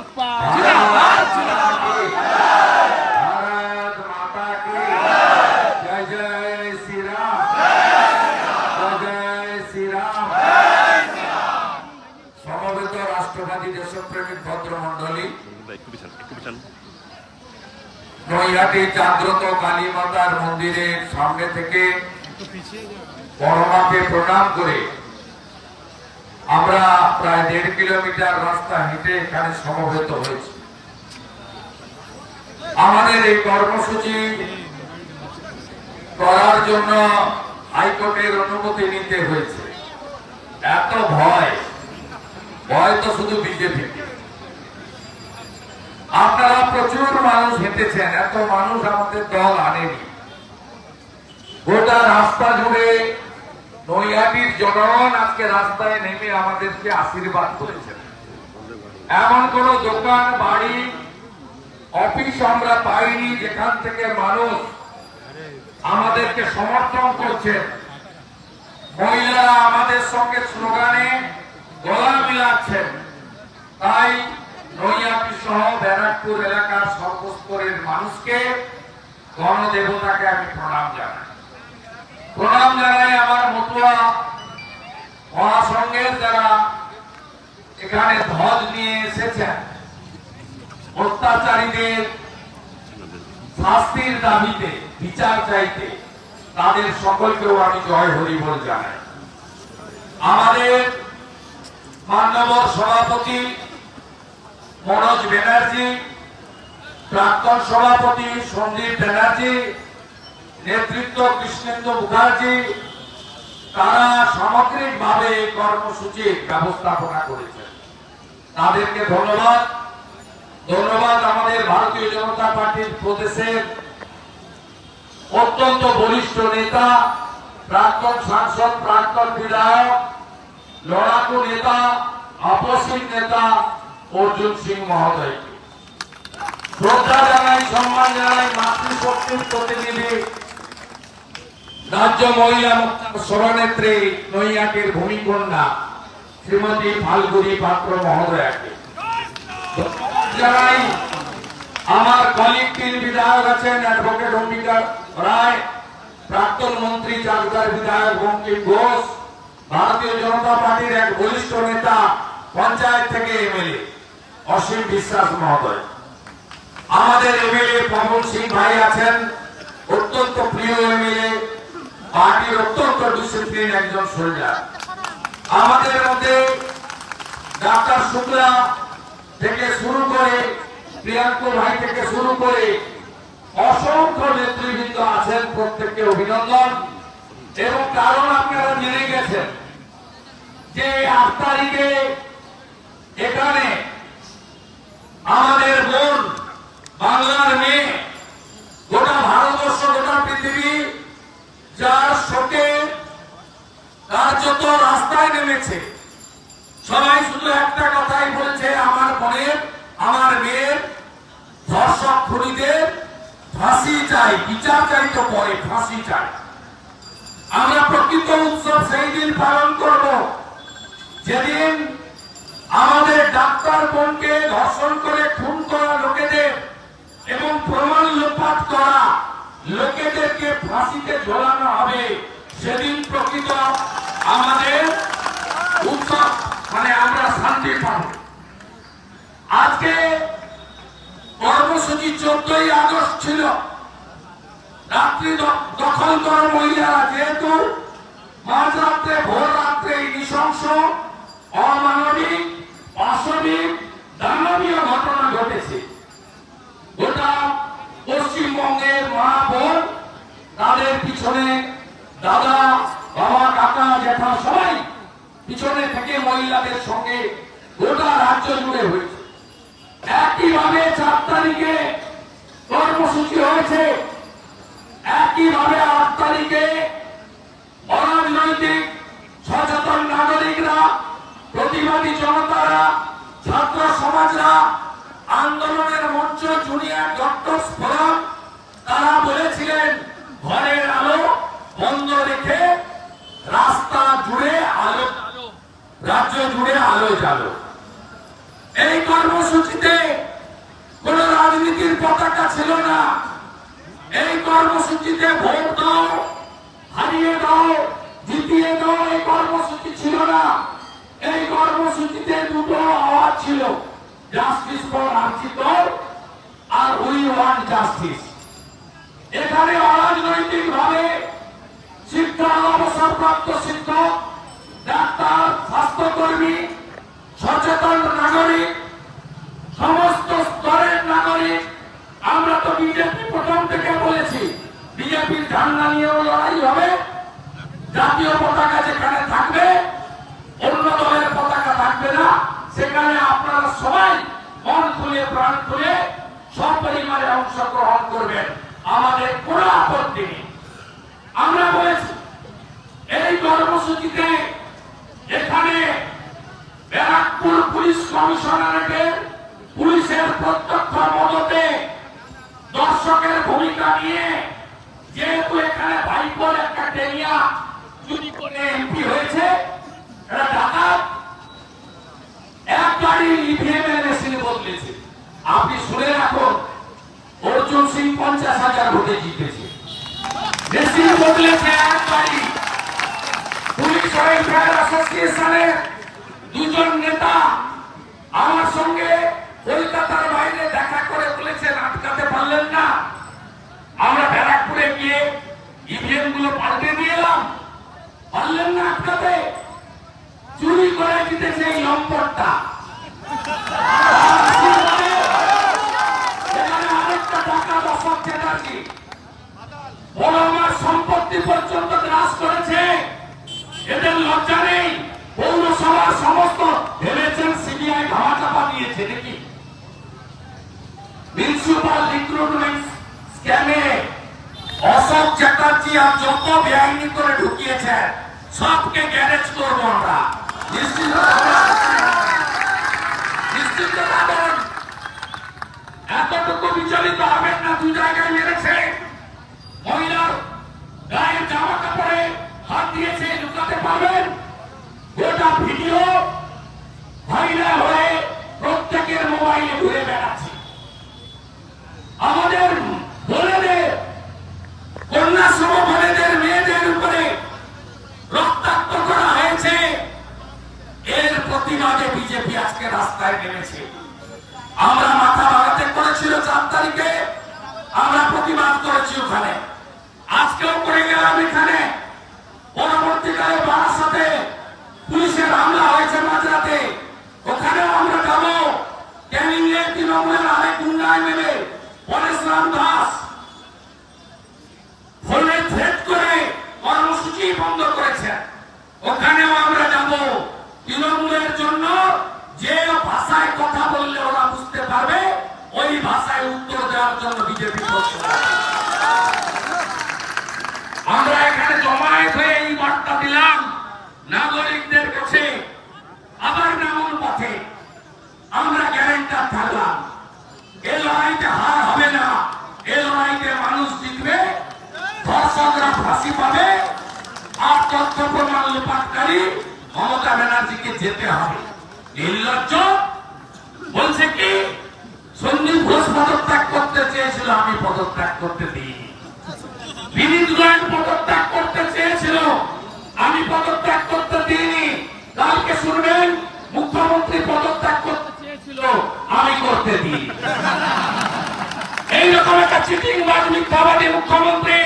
জিন্দাবাদ জিন্দাবাদ জিন্দাবাদ ভারত ভদ্রমণ্ডলী নৈহাটি কালী মাতার মন্দিরের সামনে থেকে পরমাকে প্রণাম করে আমরা প্রায় দেড় কিলোমিটার রাস্তা হেঁটে এখানে সমবেত হয়েছি। আমাদের এই কর্মসূচি করার জন্য হাইকোর্টের অনুমতি নিতে হয়েছে। এত ভয় ভয় তো শুধু বিজেপিকে আপনারা প্রচুর মানুষ হেঁটেছেন, এত মানুষ আমাদের দল আনেনি। গোটা রাস্তা জুড়ে নৈহাটির জনগণ আজকে রাস্তায় নেমে আমাদেরকে আশীর্বাদ করেছেন। এমন কোন দোকান, বাড়ি, অফিস আমরা পাইনি যেখান থেকে মানুষ আমাদেরকে সমর্থন করছেন। মহিলারা আমাদের সঙ্গে স্লোগানে গলা মিলাচ্ছেন। তাই নৈয়াটি সহ ব্যারাকপুর এলাকার সর্বস্তরের মানুষকে গণদেবতাকে আমি প্রণাম জানাই। প্রণাম জানাই আমার মতুয়া মহাসংঘের যারা এখানে ধ্বজ নিয়ে এসেছেন। অত্যাচারীদের শাস্তির দাবিতে, বিচার চাইতে তাদের সকলকেও আমি জয় হরি বল জানাই। আমাদের মান্যবর সভাপতি মনোজ ব্যানার্জি, প্রাক্তন সভাপতি সন্দীপ ব্যানার্জি নেতৃত্ব কৃষ্ণেন্দু মুখার্জি, তারা সামগ্রিকভাবে কর্মসূচির ব্যবস্থাপনা করেছেন। তাদেরকে ধন্যবাদ। ধন্যবাদ আমাদের ভারতীয় জনতা পার্টির প্রদেশের অত্যন্ত বরিষ্ঠ নেতা, প্রাক্তন সাংসদ, প্রাক্তন বিধায়ক, লড়াকু নেতা, আপসীন নেতা অর্জুন সিং মহোদয়কে শ্রদ্ধা জানাই, সম্মান জানাই, মাতৃশক্তির প্রতিনিধি রাজ্য মহিলা মোর্চার সভানেত্রী ভূমিকন্যা শ্রীমতী ফাল্গুনি পাত্র মহোদয়াকে। জানাই আমার কলিগ বিধায়ক আছেন অ্যাডভোকেট অম্বিকা রায়, প্রাক্তন মন্ত্রী চাকদার বিধায়ক বঙ্কিম ঘোষ, ভারতীয় জনতা পার্টির এক বরিষ্ঠ নেতা, পঞ্চায়েত থেকে এমএলএ অসীম বিশ্বাস মহোদয়। আমাদের এমএলএ পবন সিং ভাই আছেন, অত্যন্ত প্রিয় এমএলএ পার্টির অত্যন্ত ডিসিপ্লিন একজন সোলজার আমাদের মধ্যে ডাক্তার শুক্লা থেকে শুরু করে, প্রিয়াঙ্কু ভাই থেকে শুরু করে অসংখ্য নেতৃবৃন্দ আছেন, প্রত্যেককে অভিনন্দন। এবং কারণ আপনারা জেনে গেছেন যে আট তারিখে এখানে আমাদের বোন বাংলার মেয়ে, গোটা ভারতবর্ষ, গোটা পৃথিবী নেমেছে সবাই শুধু একটা কথাই বলছে, আমার বোনের আমার মেয়ের ধর্ষক খুনিদের ফাঁসি চাই বিচার চাই তো পরে ফাঁসি চাই। আমরা প্রকৃত উৎসব সেই দিন পালন করব। যেদিন আমাদের ডাক্তার বোনকে ধর্ষণ করে খুন করা লোকেদের এবং প্রমাণ লোপাট করা লোকেদেরকে ফাঁসিতে ঝোলানো হবে, সেদিন প্রকৃত আমাদের উৎসব মানে আমরা শান্তি পাব আজকে কর্মসূচি চোদ্দই আগস্ট ছিল। রাত্রি দখল করা মহিলারা যেহেতু মাঝ রাত্রে, ভোর রাত্রে নৃশংস, অমানবিক অসমিক দানবীয় ঘটনা ঘটেছে। গোটা পশ্চিমবঙ্গের মা বোন তাদের পিছনে দাদা, বাবা, কাকা, জ্যাঠা সবাই পিছনে থেকে মহিলাদের সঙ্গে গোটা রাজ্য জুড়ে হয়েছে। একইভাবে চার তারিখে কর্মসূচি হয়েছে একইভাবে আট তারিখে অরাজনৈতিক সচেতন নাগরিকরা, প্রতিবাদী জনতারা, ছাত্র সমাজরা আন্দোলনের মঞ্চ জুনিয়র ডক্টর ফোরাম, তারা বলেছিলেন, ঘরের আলো বন্ধ রেখে রাস্তা জুড়ে আলো, রাজ্য জুড়ে আলো জ্বালো। এই কর্মসূচিতে কোন রাজনীতির পতাকা ছিল না। এই কর্মসূচিতে ভোট দাও, হারিয়ে দাও, জিতিয়ে দাও, এই কর্মসূচি ছিল না। এই কর্মসূচিতে দুটো আওয়াজ ছিল জাস্টিস ফর আর্জিত আর উই ওয়ান্ট জাস্টিস এখানে অরাজনৈতিক ভাবে শিক্ষা অবসরপ্রাপ্ত শিক্ষক, ডাক্তার, স্বাস্থ্যকর্মী, সচেতন নাগরিক, সমস্ত ঝান্ডা নিয়েও লড়াই হবে। জাতীয় পতাকা যেখানে থাকবে, অন্য দলের পতাকা থাকবে না। সেখানে আপনারা সবাই মন খুলে প্রাণ খুলে সপরিমাণে অংশগ্রহণ করবেন। আমাদের কোনো আপত্তি নেই। আমরা বলেছি, এই কর্মসূচিতে এখানে ব্যারাকপুর পুলিশ কমিশনারেটের পুলিশের প্রত্যক্ষ মদতে দর্শকের ভূমিকা নিয়ে যেহেতু এখানে ভাইপোর একটা টেনিয়া চুরি করে এমপি হয়েছে মেশিনে বদলেছে। আপনি শুনে রাখুন, অর্জুন সিং পঞ্চাশ হাজার ভোটে জিতেছে। মেশিন বদলেছে এক গাড়ি পুলিশ দুজন নেতা আমার সঙ্গে কলকাতার বাইরে দেখা করে বলেছেন, আটকাতে পারলেন না। ব্যারাকপুরে গিয়ে ইভিএমগুলো পাল্টে দিয়ে এলাম। পারলেন না আটকাতে। চুরি করে জিতেছে এই আমার সম্পত্তি পর্যন্ত গ্রাস করেছে। এদের লজ্জা নেই। পৌরসভার সমস্ত ভেবেছেন সিবিআই ধামা চাপা দিয়েছে নাকি? মিউনিসিপাল রিক্রুটমেন্ট স্ক্যামে অশোক চ্যাটার্জি আর যত বেআইনি করে ঢুকিয়েছে সবকে গ্যারেজ করব আমরা। এতটুকু বিচলিত হবেন না, দু জায়গায় মেরেছে। মহিলার গায়ে জামা কাপড়ে হাত দিয়েছে লুকাতে পারবেন গোটা ভিডিও ভাইরাল হয়ে প্রত্যেকের মোবাইলে ঘুরে বেড়াচ্ছে আমাদের বোনেদের কন্যা সম বোনেদের মেয়েদের উপরে রক্তাক্ত করা হয়েছে এর প্রতিবাদে বিজেপি আজকে রাস্তায় নেমেছে আমরা মাথা ভাগাতে করেছিল চার তারিখে আমরা প্রতিবাদ করেছি ওখানে আজকেও করে গেলাম এখানে পরবর্তীকালে বারাসাতে পুলিশের হামলা হয়েছে মাঝরাতে ওখানেও আমরা যাব ক্যানিং এ তৃণমূলের আরেক উন্নয়ন নেবে পরেশরাম দাস ফোনে থ্রেট করে কর্মসূচি বন্ধ করেছে ওখানেও আমরা যাব তৃণমূলের জন্য যে ভাষায় কথা বললে ওরা বুঝতে পারবে ওই ভাষায় উত্তর দেওয়ার জন্য বিজেপি আমরা এখানে জমায়েত হয়ে এই বার্তা দিলাম, নাগরিকদের কাছে আবার নামুন পথে। আমরা গ্যারেন্টার থাকলাম। এ লড়াইতে হার হবে না। এ লড়াইতে মানুষ জিতবে, ধর্ষকরা ফাঁসি পাবে, আর তথ্য প্রমাণ লোপাটকারী মমতা ব্যানার্জিকে যেতে হবে। নির্লজ্জ বলছে কি? পদত্যাগ করতে দিইনি। কালকে শুনবেন, মুখ্যমন্ত্রী পদত্যাগ করতে চেয়েছিল, আমি করতে দিই এইরকম একটা চিটিং বাজ মিথ্যাবাদী মুখ্যমন্ত্রী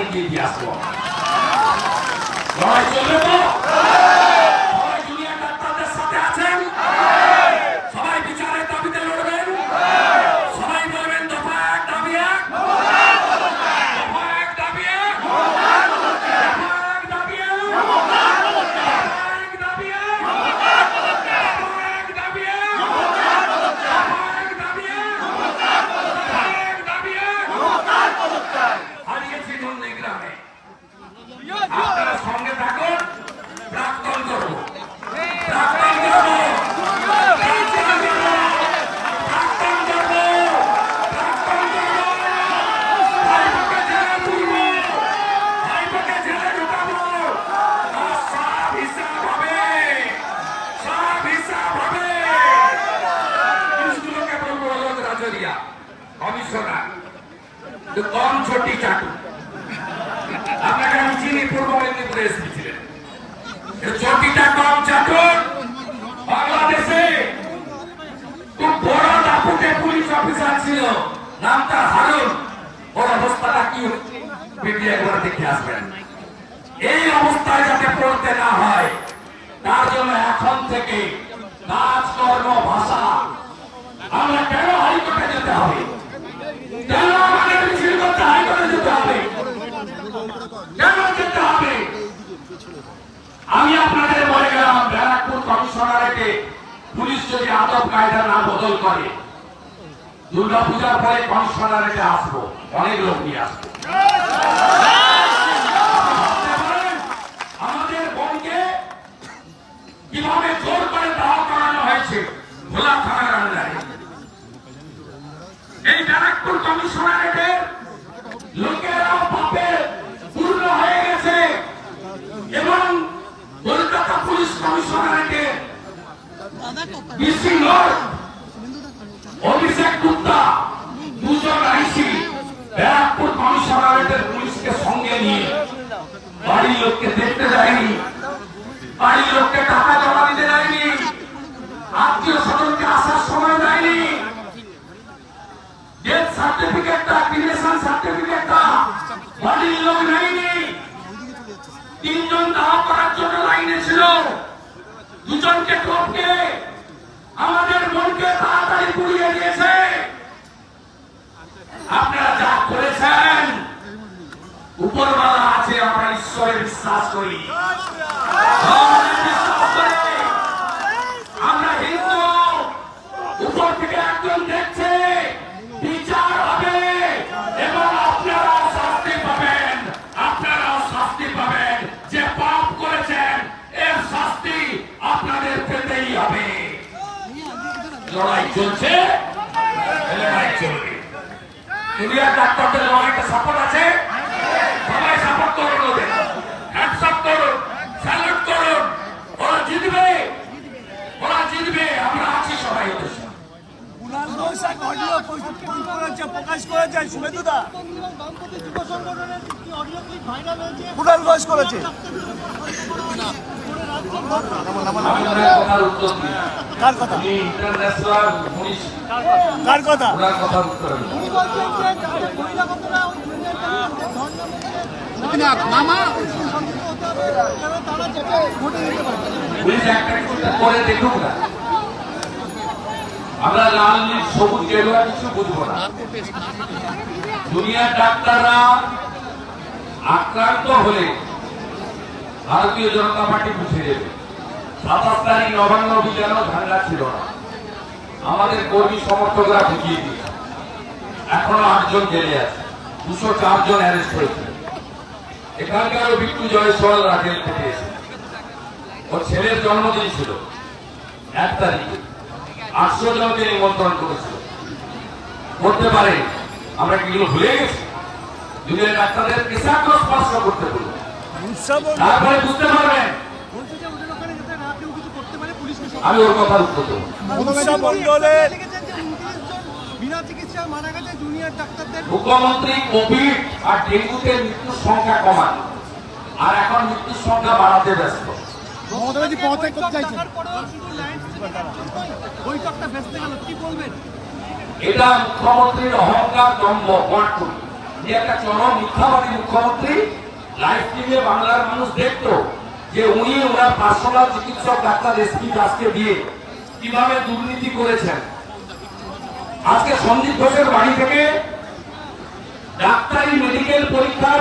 থাকবে ওখানে গিয়ে দিয়ে আসব লড়াই চলবে তো সবাই জুনিয়র ডাক্তারদের সাথে আছেন সবাই বিচারের দাবিতে লড়বেন সবাই বলবেন দফা এক দাবি এক দফা এক দাবি এক দফা এক দাবি এক দফা এক দাবি এক দফা এক দাবি এক চাটু আপনাকে আমি চিনি পূর্ব মেদিনীপুরে এসপি ছিলেন এই চটিটা কম চাটুন বাংলাদেশে খুব বড় দাপুটে পুলিশ অফিসার ছিল নাম তার হারুন ওর অবস্থাটা কি পেটি একবার দেখে আসবেন। এই অবস্থায় যাতে পড়তে না হয়, তার জন্য এখন থেকে কাজ কর্ম ভাষা আমরা কেন হাইকোর্টে যেতে হবে? কেন আমাদের মিছিল করতে হাইকোর্টে যেতে হবে? কেন যেতে হবে? আমি আপনাদের বলে গেলাম, ব্যারাকপুর কমিশনারেটে পুলিশ যদি আদব কায়দা না বদল করে দুর্গা পূজার পরে কমিশনারেটে আসব। অনেক লোক নিয়ে আসব। দেখতে যায়নি। বিশ্বাস করি। আমরা হিন্দু, উপর থেকে একজন দেখছে হবে এবং আপনারাও শাস্তি পাবেন আপনারাও শাস্তি পাবেন। যে পাপ করেছেন, এর শাস্তি আপনাদের পেতেই হবে। লড়াই চলছে, লড়াই চলবে। দুনিয়ার ডাক্তারদের লড়াইটা সাপোর্ট আছে সবাই সাপোর্ট করুন ওদের হ্যান্ডসাপ করুন স্যালুট করুন ওরা জিতবে ওরা জিতবে আমরা আছি সবাই ওদের সঙ্গে কুণাল ঘোষ এক অডিও প্রকাশ করেছে শুভেন্দুদা বঙ্গবন্ধু বামপন্থী যুব সংগঠনের একটি অডিও ক্লিপ ভাইরাল হয়েছে কুণাল ঘোষ করেছে। কার কথা? কার কথা? মামা পুলিশ একটা কিছু করে দেখুক না। আমরা লাল, নীল, সবুজ, গেরুয়া কিছু বুঝব না। দুনিয়ার ডাক্তাররা আক্রান্ত হলে ভারতীয় জনতা পার্টি বুঝে দেবে। সাতাশ তারিখ নবান্ন অভিযানও ঝান্ডা ছিল না। আমাদের কর্মী সমর্থকরা বুঝিয়ে দিয়েছে। এখনও আটজন জেলে আছে। দুশো চারজন অ্যারেস্ট হয়েছে। এখানকারও বিট্টু জয়সওয়াল রাজেল থেকে এসেছে ওর ছেলের জন্মদিন ছিল। এক তারিখে। আটশো জনকে নিমন্ত্রণ করেছিল। করতে পারে। আমরা কি এগুলো ভুলে গেছি? দুনিয়ার ডাক্তারদের পেশাগ্র স্পর্শ করতে বলব তারপরে বুঝতে পারবেন। করতে আমি ওর কথার উত্তর দেবো। উৎসব মন্ডলের লিখেছেন যে উনত্রিশ জন বিনা চিকিৎসায় মারা গেছে জুনিয়র ডাক্তারদের মুখ্যমন্ত্রী কোভিড আর ডেঙ্গুতে মৃত্যুর সংখ্যা কমান আর এখন মৃত্যুর সংখ্যা বাড়াতে ব্যস্ত। মমতাবাজি পদত্যাগ করতে চাইছেন। শুধু ল্যান্ড এটা মুখ্যমন্ত্রীর অহংকার যে একটা চরম মিথ্যাবাদী মুখ্যমন্ত্রী লাইভ বাংলার মানুষ দেখতো যে উনি ওনার পার্সোনাল চিকিৎসক ডাক্তার এসপি দাসকে দিয়ে কীভাবে দুর্নীতি করেছেন। আজকে সন্দীপ ঘোষের বাড়ি থেকে ডাক্তারি মেডিকেল পরীক্ষার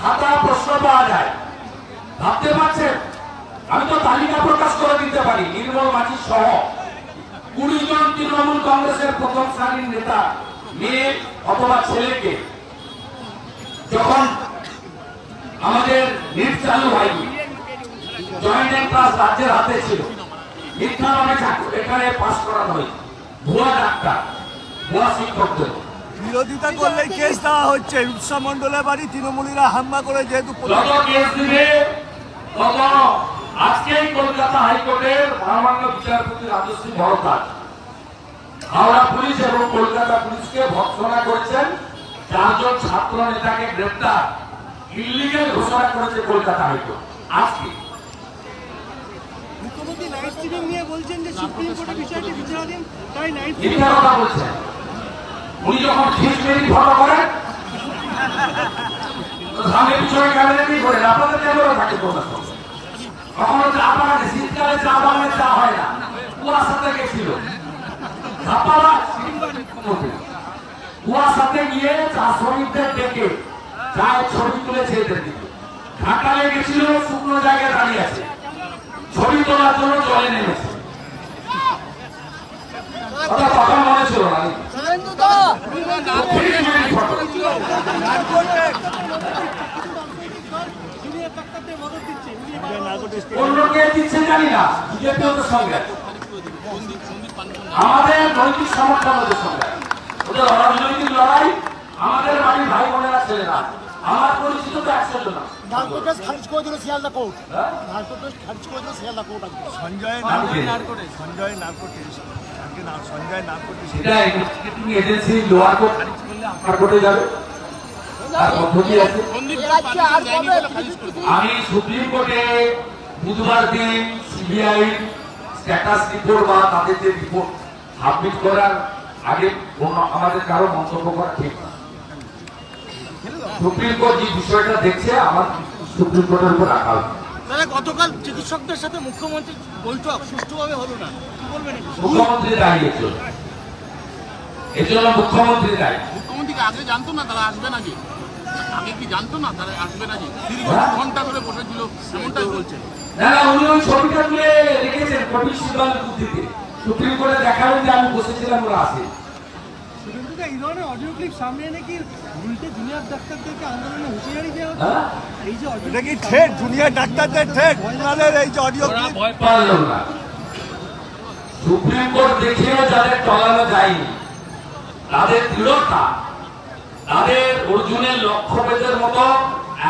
খাতা প্রশ্ন পাওয়া যায়। ভাবতে পারছেন? তালিকা প্রকাশ করে দিতে পারি। নির্মল মাঝি সহ কুড়ি জন তৃণমূল কংগ্রেসের প্রথম সারির নেতা মেয়ে অথবা ছেলেকে যখন আমাদের নিট চালু হয়নি জয়েন্ট ক্লাস রাজ্যের হাতে ছিল। মিথ্যা নামে এখানে পাস করানো হয়েছে ভুয়া ডাক্তার ভুয়া শিক্ষকদের বিরোধিতা করলেই কেস দেওয়া হচ্ছে। উৎসব মন্ডলের বাড়ি তৃণমূলীরা হামলা করে যেহেতু কেস দিবে তত কলকাতা হাইকোর্টের মহামান্য বিচারপতি রাজশ্রী ভরদ্বাজ হাওড়া পুলিশ এবং কলকাতা পুলিশকে ভর্সনা করেছেন। চারজন ছাত্র নেতাকে গ্রেপ্তার। ইলিগাল ঘোষণা করেছে কলকাতা হাইকোর্ট। আজকে মুখ্যমন্ত্রী লাইভ স্ট্রিমিং নিয়ে বলছেন যে সুপ্রিম কোর্টে বিষয়টি বিচারাধীন তাই লাইভ মিথ্যা কথা বলছেন। উনি যখন খিস মেরি ফটো করেন সামনে পিছনে ক্যামেরা দিয়ে করেন আপনাদের ক্যামেরা থাকে কথা কখনো বাগানে শীতকালে বাগানে চা হয় না। কুয়াশাতে গেছিল। ছাপারা কুয়াশাতে গিয়ে চা শ্রমিকদের ডেকে চায়ের ছবি তুলেছে এদের দিকে। ঢাকায় গেছিল, শুকনো জায়গায় দাঁড়িয়ে আছে। ছবি তোলার জন্য জলে নেমেছে। কথা মনে ছিল না। ফটো। মদত দিচ্ছে জানি না বিজেপি ওদের সঙ্গে। আমাদের নৈতিক সমর্থন ওদের সঙ্গে। ওদের অরাজনৈতিক লড়াই আমাদের বাড়ির ভাই বোনেরা ছেলেরা। আমার পরিচিত তো একশো জন হ্যাঁ? Sanjay narcotics Sanjay narcotics agency lower court যাবে। তার পদ্ধতি আছে। আমি সুপ্রিম কোর্টে বুধবার দিন সিবিআই স্ট্যাটাস রিপোর্ট বা তাদের যে রিপোর্ট সাবমিট করার আগে অন্য আমাদের কারও মন্তব্য করা ঠিক না। সুপ্রিম কোর্ট যে বিষয়টা দেখছে আমার সুপ্রিম কোর্টের উপর রাখা উচিত। দাদা গতকাল চিকিৎসকদের সাথে মুখ্যমন্ত্রীর বৈঠক সুষ্ঠুভাবে হলো না। কি বলবেন মুখ্যমন্ত্রী দায়ী এর জন্য। মুখ্যমন্ত্রী দায়ী। মুখ্যমন্ত্রী আগে জানতো না তারা আসবে নাকি? আগে কি জানতো না? তারা আসবে দীর্ঘ হ্যাঁ? ঘণ্টা ধরে বসেছিল এমনটাই বলছেন না না উনি ওই ছবিটা তুলে রেখেছেন কপিল সিবাল বুদ্ধিতে সুপ্রিম কোর্টে দেখাবেন যে আমি বসেছিলাম ওরা আসে এই ধরনের অডিও ক্লিপ সামনে এনে কি উল্টে জুনিয়র ডাক্তারদেরকে আন্দোলনে হুঁশিয়ারি দেওয়া হ্যাঁ। এই যে audio এটা কি ঠেট? জুনিয়র ডাক্তারদের ঠেট? ওনাদের এই যে অডিও ক্লিপ? ভয় পারল না। সুপ্রিম কোর্ট দেখিয়েও যাদের টলানো যায়নি। তাদের দৃঢ়তা তাদের অর্জুনের লক্ষ্যভেদের মতো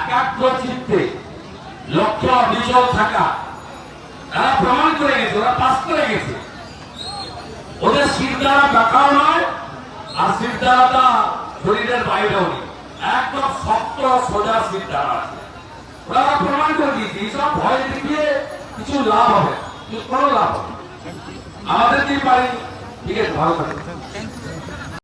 একাগ্র চিত্তে, লক্ষ্য অবিচল থাকা, তারা প্রমাণ করে গেছে, ওরা পাস করে গেছে। ওদের শীত দ্বারা দেখাও নয়, আর শীত দ্বারাটা শরীরের বাইরেও নেই। একদম শক্ত, সোজা দ্বারা আছে। ওরা প্রমাণ করে দিয়েছে এইসব ভয় দেখিয়ে কিছু লাভ হবে কোনো লাভ হবে। আমাদের কি পারি ঠিক আছে, ভালো থাকবে